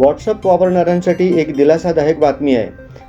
WhatsApp वापरणाऱ्यांसाठी एक दिलासादायक बातमी आहे.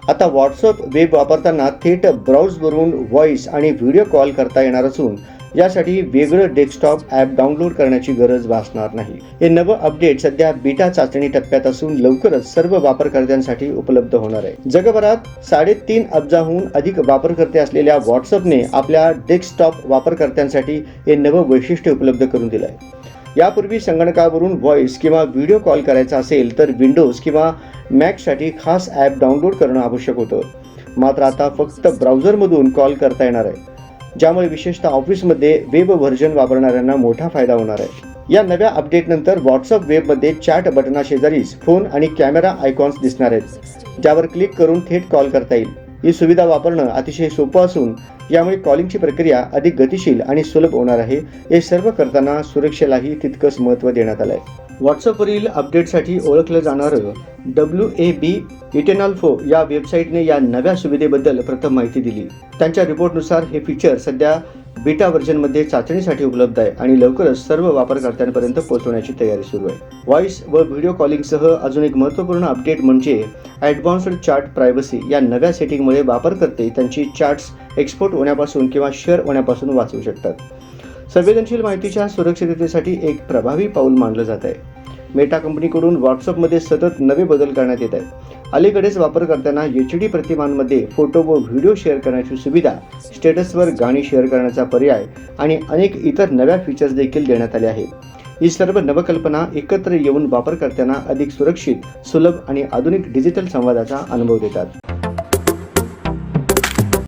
आता व्हॉट्सअप वेब वापरताना थेट ब्राउजवरून व्हॉइस आणि व्हिडिओ कॉल करता येणार असून यासाठी वेगळं डेस्कटॉप ॲप डाउनलोड करण्याची गरज भासणार नाही. हे नवं अपडेट सध्या बीटा चाचणी टप्प्यात असून लवकरच सर्व वापरकर्त्यांसाठी उपलब्ध होणार आहे. जगभरात साडेतीन अब्जाहून अधिक वापरकर्ते असलेल्या व्हॉट्सअपने आपल्या डेस्कटॉप वापरकर्त्यांसाठी हे नवं वैशिष्ट्य उपलब्ध करून दिलं आहे यापूर्वी संगणकावरून व्हॉइस किंवा व्हिडिओ कॉल करायचा असेल तर विंडोज किंवा मॅकसाठी खास ॲप डाउनलोड करणं आवश्यक होतं. मात्र आता फक्त ब्राउझरमधून कॉल करता येणार आहे. ज्यामुळे विशेषतः ऑफिसमध्ये वेब व्हर्जन वापरणाऱ्यांना मोठा फायदा होणार आहे. या नव्या अपडेटनंतर व्हॉट्सअप वेबमध्ये चॅट बटनाशेजारीच फोन आणि कॅमेरा आयकॉन्स दिसणार आहेत. ज्यावर क्लिक करून थेट कॉल करता येईल. ही सुविधा वापरणं अतिशय सोपं असून यामुळे कॉलिंगची प्रक्रिया अधिक गतिशील आणि सुलभ होणार आहे. हे सर्व करताना सुरक्षेलाही तितकंच महत्त्व देण्यात आलं आहे व्हॉट्सअपवरील अपडेटसाठी ओळखलं जाणारं डब्ल्यू ए बी इटेनॉल्फो या वेबसाईटने या नव्या सुविधेबद्दल प्रथम माहिती दिली. त्यांच्या रिपोर्टनुसार हे फीचर सध्या बीटा व्हर्जनमध्ये चाचणीसाठी उपलब्ध आहे आणि लवकरच सर्व वापरकर्त्यांपर्यंत पोहोचवण्याची तयारी सुरू आहे. व्हॉइस व व्हिडिओ कॉलिंगसह अजून एक महत्त्वपूर्ण अपडेट म्हणजे ॲडव्हान्स्ड चार्ट प्रायव्हसी या नव्या सेटिंगमुळे वापरकर्ते त्यांची चार्ट्स एक्सपोर्ट होण्यापासून किंवा शेअर होण्यापासून वाचवू शकतात. संवेदनशील माहितीच्या सुरक्षिततेसाठी एक प्रभावी पाऊल मानलं जात आहे. मेटा कंपनीकडून व्हॉट्सअपमध्ये सतत नवे बदल करण्यात येत आहे अलीकडेच वापरकर्त्यांना एच डी प्रतिमांमध्ये फोटो व व्हिडिओ शेअर करण्याची सुविधा स्टेटसवर गाणी शेअर करण्याचा पर्याय आणि अनेक इतर नव्या फीचर्स देखील देण्यात आले आहेत. ही सर्व नवकल्पना एकत्र येऊन वापरकर्त्यांना अधिक सुरक्षित सुलभ आणि आधुनिक डिजिटल संवादाचा अनुभव देतात.